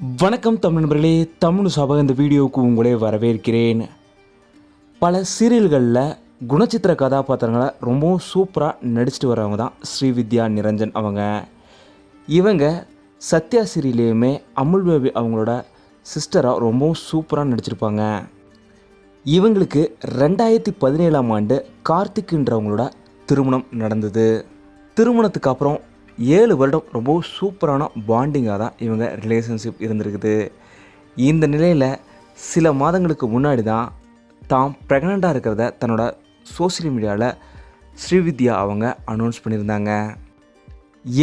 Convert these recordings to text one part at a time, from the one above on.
வணக்கம் தமிழ் நண்பர்களே தமிழ் சபக இந்த வீடியோவுக்கு உங்களே வரவேற்கிறேன். பல சீரியல்களில் குணச்சித்திர கதாபாத்திரங்களை ரொம்பவும் சூப்பராக நடிச்சிட்டு வரவங்க தான் ஸ்ரீவித்யா நிரஞ்சன் அவங்க. இவங்க சத்யா சீரியல்லையுமே அமுல் பேபி அவங்களோட சிஸ்டராக ரொம்பவும் சூப்பராக நடிச்சிருப்பாங்க. இவங்களுக்கு ரெண்டாயிரத்தி பதினேழாம் ஆண்டு கார்த்திக்ன்றவங்களோட திருமணம் நடந்தது. திருமணத்துக்கு அப்புறம் ஏழு வருடம் ரொம்ப சூப்பரான பாண்டிங்காக தான் இவங்க ரிலேஷன்ஷிப் இருந்திருக்குது. இந்த நிலையில் சில மாதங்களுக்கு முன்னாடி தான் தாம் ப்ரெக்னெண்ட்டாக இருக்கிறத தன்னோட சோஷியல் மீடியாவில் ஸ்ரீவித்யா அவங்க அனௌன்ஸ் பண்ணியிருந்தாங்க.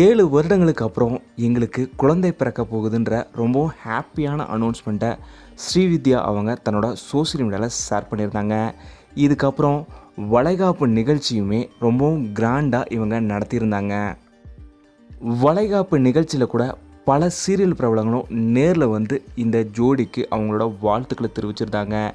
ஏழு வருடங்களுக்கு அப்புறம் எங்களுக்கு குழந்தை பிறக்க போகுதுன்ற ரொம்பவும் ஹாப்பியான அனௌன்ஸ்மெண்ட்டை ஸ்ரீவித்யா அவங்க தன்னோட சோஷியல் மீடியாவில் ஷேர் பண்ணியிருந்தாங்க. இதுக்கப்புறம் வளைகாப்பு நிகழ்ச்சியுமே ரொம்பவும் கிராண்டாக இவங்க நடத்தியிருந்தாங்க. வளைகாப்பு நிகழ்ச்சியில் கூட பல சீரியல் பிரபலங்களும் நேரில் வந்து இந்த ஜோடிக்கு அவங்களோட வாழ்த்துக்களை தெரிவிச்சிருந்தாங்க.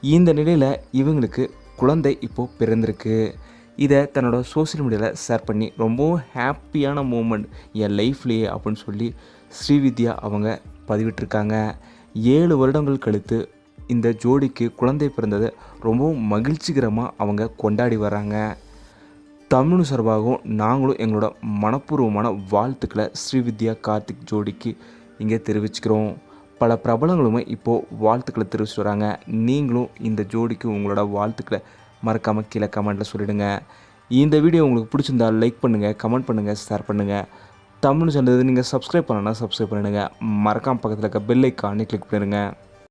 இந்த நிலையில் இவங்களுக்கு குழந்தை இப்போது பிறந்திருக்கு. இதை தன்னோட சோஷியல் மீடியாவில் ஷேர் பண்ணி ரொம்பவும் ஹாப்பியான மூமெண்ட் என் லைஃப்லேயே அப்படின்னு சொல்லி ஸ்ரீவித்யா அவங்க பதிவிட்டிருக்காங்க. ஏழு வருடங்கள் கழித்து இந்த ஜோடிக்கு குழந்தை பிறந்ததை ரொம்பவும் மகிழ்ச்சிகரமாக அவங்க கொண்டாடி வராங்க தமிழ் சார்பாகவும் நாங்களும் எங்களோட மனப்பூர்வமான வாழ்த்துக்களை ஸ்ரீவித்யா கார்த்திக் ஜோடிக்கு இங்கே தெரிவிச்சுக்கிறோம். பல பிரபலங்களுமே இப்போது வாழ்த்துக்களை தெரிவிச்சுட்டு வராங்க. நீங்களும் இந்த ஜோடிக்கு உங்களோட வாழ்த்துக்களை மறக்காமல் கீழே கமெண்ட்டில் சொல்லிவிடுங்க இந்த வீடியோ உங்களுக்கு பிடிச்சிருந்தா லைக் பண்ணுங்கள் கமெண்ட் பண்ணுங்கள் ஷேர் பண்ணுங்கள் தமிழ் சேனல் நீங்கள் சப்ஸ்கிரைப் பண்ணனா சப்ஸ்கிரைப் பண்ணிடுங்க. மறக்காமல் பக்கத்தில் இருக்க பெல் ஐக்கானே கிளிக் பண்ணிடுங்க.